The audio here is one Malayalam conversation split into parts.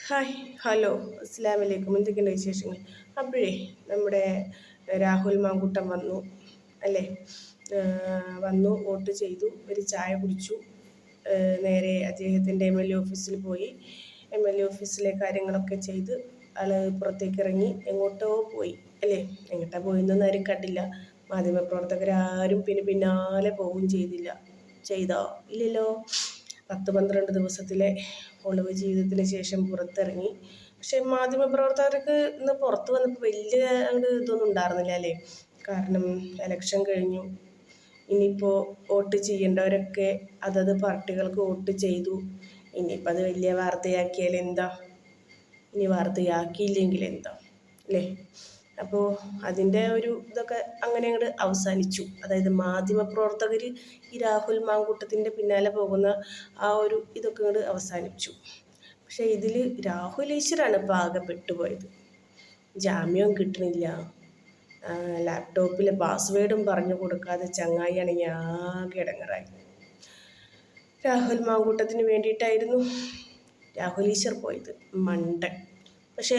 Hi hello. അസ്സാം വലൈക്കും എന്തൊക്കെയുണ്ട് വിശേഷങ്ങൾ? അപ്പോഴേ നമ്മുടെ രാഹുൽ മാങ്കുട്ടം വന്നു അല്ലേ? വന്നു വോട്ട് ചെയ്തു ഒരു ചായ കുടിച്ചു. നേരെ അദ്ദേഹത്തിന്റെ എം എൽ എ ഓഫീസിൽ പോയി. എം എൽ എ ഓഫീസിലെ കാര്യങ്ങളൊക്കെ ചെയ്ത് ആൾ പുറത്തേക്ക് ഇറങ്ങി എങ്ങോട്ടോ പോയി അല്ലേ? എങ്ങോട്ടാ പോയെന്നൊന്നും ആരും കണ്ടില്ല. മാധ്യമപ്രവർത്തകരാരും പിന്നെ പിന്നാലെ പോവുകയും ചെയ്തില്ല. ചെയ്തോ? ഇല്ലല്ലോ. പത്ത് പന്ത്രണ്ട് ദിവസത്തിലെ ഒളിവ് ജീവിതത്തിന് ശേഷം പുറത്തിറങ്ങി. പക്ഷെ മാധ്യമപ്രവർത്തകർക്ക് ഇന്ന് പുറത്ത് വന്നപ്പോൾ വലിയ അങ്ങോട്ട് ഇതൊന്നും ഉണ്ടായിരുന്നില്ല അല്ലേ? കാരണം എലക്ഷൻ കഴിഞ്ഞു. ഇനിയിപ്പോൾ വോട്ട് ചെയ്യേണ്ടവരൊക്കെ അതത് പാർട്ടികൾക്ക് വോട്ട് ചെയ്തു. ഇനിയിപ്പോൾ അത് വലിയ വാർത്തയാക്കിയാൽ എന്താ? ഇനി വാർത്തയാക്കിയില്ലെങ്കിൽ എന്താ? അല്ലേ? അപ്പോൾ അതിന്റെ ഒരു ഇതൊക്കെ അങ്ങനെ അങ്ങോട്ട് അവസാനിച്ചു. അതായത് മാധ്യമപ്രവർത്തകർ ഈ രാഹുൽ മാങ്കൂട്ടത്തിന്റെ പിന്നാലെ പോകുന്ന ആ ഒരു ഇതൊക്കെ അങ്ങോട്ട് അവസാനിച്ചു പക്ഷേ ഇതിൽ രാഹുൽ ഈശ്വരാണ് ഇപ്പോൾ ആകെ പെട്ടുപോയത്. ജാമ്യവും കിട്ടണില്ല. ലാപ്ടോപ്പിലെ പാസ്വേഡും പറഞ്ഞു കൊടുക്കാതെ ചങ്ങായിയാണെങ്കിൽ ആകെ ഇടങ്ങറായി രാഹുൽ മാങ്കൂട്ടത്തിന് വേണ്ടിയിട്ടായിരുന്നു രാഹുൽ ഈശ്വർ പോയത്. മണ്ടൻ. പക്ഷേ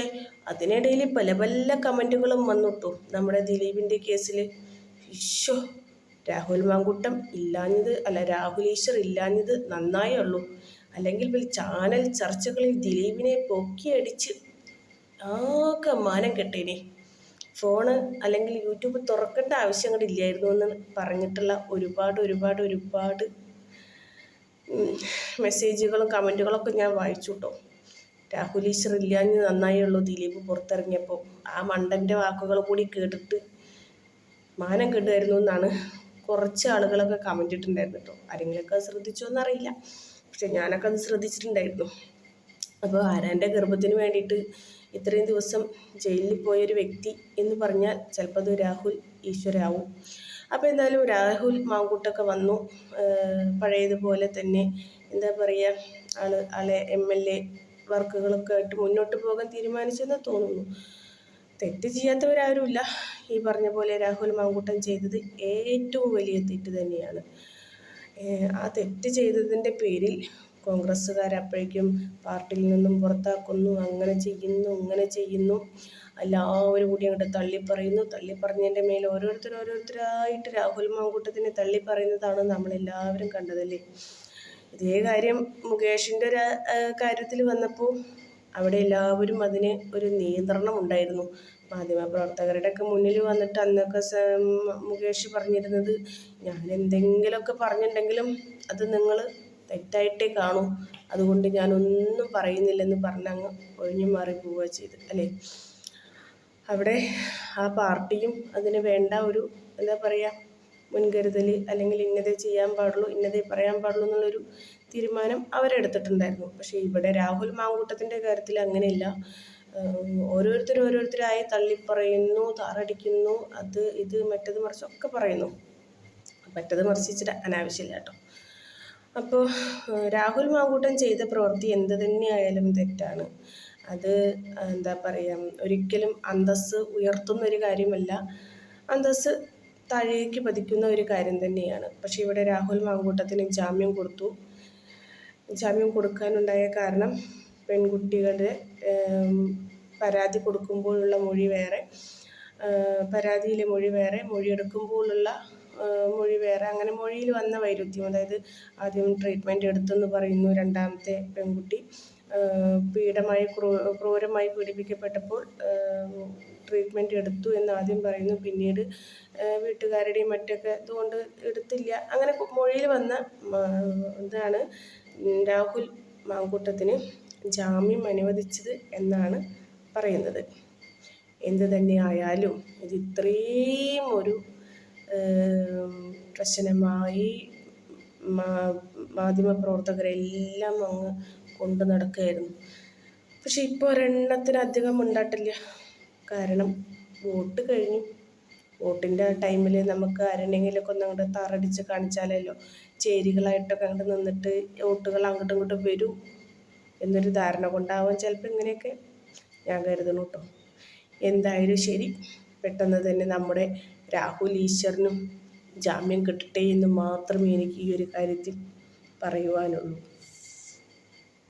അതിനിടയിൽ പല പല കമന്റുകളും വന്നിട്ടു. നമ്മുടെ ദിലീപിന്റെ കേസിൽ ഈശോ രാഹുൽ മാങ്കുട്ടം ഇല്ലാഞ്ഞത് അല്ല രാഹുൽ ഈശ്വർ ഇല്ലാഞ്ഞത് നന്നായേ ഉള്ളൂ. അല്ലെങ്കിൽ ചാനൽ ചർച്ചകളിൽ ദിലീപിനെ പൊക്കിയടിച്ച് ആകെ മാനം കെട്ടേനെ. ഫോണ് അല്ലെങ്കിൽ യൂട്യൂബ് തുറക്കേണ്ട ആവശ്യം ആവശ്യങ്ങളില്ലായിരുന്നു എന്ന് പറഞ്ഞിട്ടുള്ള ഒരുപാട് ഒരുപാട് ഒരുപാട് മെസ്സേജുകളും കമന്റുകളൊക്കെ ഞാൻ വായിച്ചു കേട്ടോ. രാഹുൽ ഈശ്വർ ഇല്ലാഞ്ഞ് നന്നായുള്ളൂ. ദിലീപ് പുറത്തിറങ്ങിയപ്പോൾ ആ മണ്ടന്റെ വാക്കുകൾ കൂടി കേട്ടിട്ട് മാനം കെട്ടുമായിരുന്നു എന്നാണ് കുറച്ച് ആളുകളൊക്കെ കമന്റ് ഇട്ടിട്ടുണ്ടായിരുന്നു കേട്ടോ. ആരെങ്കിലുമൊക്കെ അത് ശ്രദ്ധിച്ചോ എന്നറിയില്ല. പക്ഷെ ഞാനൊക്കെ അത് ശ്രദ്ധിച്ചിട്ടുണ്ടായിരുന്നു. അപ്പോൾ ആരാന്റെ ഗർഭത്തിന് വേണ്ടിയിട്ട് ഇത്രയും ദിവസം ജയിലിൽ പോയൊരു വ്യക്തി എന്ന് പറഞ്ഞാൽ ചിലപ്പോൾ അത് രാഹുൽ ഈശ്വരാവും. അപ്പോൾ എന്തായാലും രാഹുൽ മാങ്കൂട്ടൊക്കെ വന്നു. പഴയതുപോലെ തന്നെ എന്താ പറയുക ആൾ ആളെ എം എൽ എ വർക്കുകളൊക്കെ ആയിട്ട് മുന്നോട്ട് പോകാൻ തീരുമാനിച്ചെന്ന് തോന്നുന്നു. തെറ്റ് ചെയ്യാത്തവരാരുമില്ല. ഈ പറഞ്ഞ പോലെ രാഹുൽ മാങ്കൂട്ടൻ ചെയ്തത് ഏറ്റവും വലിയ തെറ്റ് തന്നെയാണ്. ആ തെറ്റ് ചെയ്തതിന്റെ പേരിൽ കോൺഗ്രസ്സുകാർ അപ്പോഴേക്കും പാർട്ടിയിൽ നിന്നും പുറത്താക്കുന്നു അങ്ങനെ ചെയ്യുന്നു ഇങ്ങനെ ചെയ്യുന്നു. എല്ലാവരും കൂടി അങ്ങോട്ട് തള്ളിപ്പറയുന്നു. തള്ളിപ്പറഞ്ഞതിന്റെ മേൽ ഓരോരുത്തർ ഓരോരുത്തരായിട്ട് രാഹുൽ മാങ്കൂട്ടത്തിനെ തള്ളിപ്പറയുന്നതാണ് നമ്മളെല്ലാവരും കണ്ടതല്ലേ? ഇതേ കാര്യം മുകേഷിന്റെ ഒരു കാര്യത്തിൽ വന്നപ്പോൾ അവിടെ എല്ലാവരും അതിന് ഒരു നിയന്ത്രണം ഉണ്ടായിരുന്നു. മാധ്യമപ്രവർത്തകരുടെയൊക്കെ മുന്നിൽ വന്നിട്ട് അന്നൊക്കെ മുകേഷ് പറഞ്ഞിരുന്നത് ഞാൻ എന്തെങ്കിലുമൊക്കെ പറഞ്ഞിട്ടുണ്ടെങ്കിലും അത് നിങ്ങൾ തെറ്റായിട്ടേ കാണൂ. അതുകൊണ്ട് ഞാനൊന്നും പറയുന്നില്ലെന്ന് പറഞ്ഞങ്ങ് ഒഴിഞ്ഞു മാറി പോവുക ചെയ്ത് അല്ലേ? അവിടെ ആ പാർട്ടിയും അതിന് വേണ്ട ഒരു എന്താ പറയുക മുൻകരുതൽ അല്ലെങ്കിൽ ഇന്നതേ ചെയ്യാൻ പാടുള്ളൂ ഇന്നതേ പറയാൻ പാടുള്ളൂ എന്നുള്ളൊരു തീരുമാനം അവരെടുത്തിട്ടുണ്ടായിരുന്നു. പക്ഷേ ഇവിടെ രാഹുൽ മാങ്കൂട്ടത്തിന്റെ കാര്യത്തിൽ അങ്ങനെയില്ല. ഓരോരുത്തർ ഓരോരുത്തരായി തള്ളിപ്പറയുന്നു താറടിക്കുന്നു അത് ഇത് മറ്റത് മറിച്ചൊക്കെ പറയുന്നു. മറ്റത് മറിച്ചിട്ട് അനാവശ്യമില്ല കേട്ടോ. അപ്പോൾ രാഹുൽ മാങ്കൂട്ടൻ ചെയ്ത പ്രവൃത്തി എന്ത് തന്നെയായാലും തെറ്റാണ്. അത് എന്താ പറയുക ഒരിക്കലും അന്തസ്സ് ഉയർത്തുന്ന ഒരു കാര്യമല്ല. അന്തസ്സ് താഴേക്ക് പതിക്കുന്ന ഒരു കാര്യം തന്നെയാണ്. പക്ഷേ ഇവിടെ രാഹുൽ മാങ്കൂട്ടത്തിന് ജാമ്യം കൊടുത്തു. ജാമ്യം കൊടുക്കാനുണ്ടായ കാരണം പെൺകുട്ടികളുടെ പരാതി കൊടുക്കുമ്പോഴുള്ള മൊഴി വേറെ പരാതിയിലെ മൊഴി വേറെ മൊഴിയെടുക്കുമ്പോഴുള്ള മൊഴി വേറെ. അങ്ങനെ മൊഴിയിൽ വന്ന വൈരുദ്ധ്യം അതായത് ആദ്യം ട്രീറ്റ്മെന്റ് എടുത്തെന്ന് പറയുന്നു രണ്ടാമത്തെ പെൺകുട്ടി. പീഡമായി ക്രൂ ക്രൂരമായി പീഡിപ്പിക്കപ്പെട്ടപ്പോൾ ട്രീറ്റ്മെന്റ് എടുത്തു എന്ന് ആദ്യം പറയുന്നു. പിന്നീട് വീട്ടുകാരുടെയും മറ്റൊക്കെ ഇതുകൊണ്ട് എടുത്തില്ല. അങ്ങനെ മൊഴിയിൽ വന്ന ഇതാണ് രാഹുൽ മാങ്കൂട്ടത്തിന് ജാമ്യം അനുവദിച്ചത് എന്നാണ് പറയുന്നത്. എന്ത് തന്നെയായാലും ഇത് ഇത്രയും ഒരു പ്രശ്നമായി മാധ്യമപ്രവർത്തകരെല്ലാം അങ്ങ് കൊണ്ടു നടക്കുകയായിരുന്നു. പക്ഷെ ഇപ്പോൾ ഒരെണ്ണത്തിന് അധികം ഉണ്ടായിട്ടില്ല. കാരണം വോട്ട് കഴിഞ്ഞു. വോട്ടിന്റെ ടൈമിൽ നമുക്ക് ആരെങ്കിലുമൊക്കെ ഒന്ന് അങ്ങോട്ട് താറടിച്ച് കാണിച്ചാലല്ലോ ചേരികളായിട്ടൊക്കെ അങ്ങോട്ട് നിന്നിട്ട് വോട്ടുകൾ അങ്ങോട്ടും ഇങ്ങോട്ടും വരും എന്നൊരു ധാരണ കൊണ്ടാവാം ചിലപ്പോൾ ഇങ്ങനെയൊക്കെ. ഞാൻ കരുതണു കേട്ടോ എന്തായാലും ശരി. പെട്ടെന്ന് തന്നെ നമ്മുടെ രാഹുൽ ഈശ്വറിനും ജാമ്യം കിട്ടട്ടെ എന്ന് മാത്രമേ എനിക്ക് ഈ ഒരു കാര്യത്തിൽ പറയുവാനുള്ളൂ.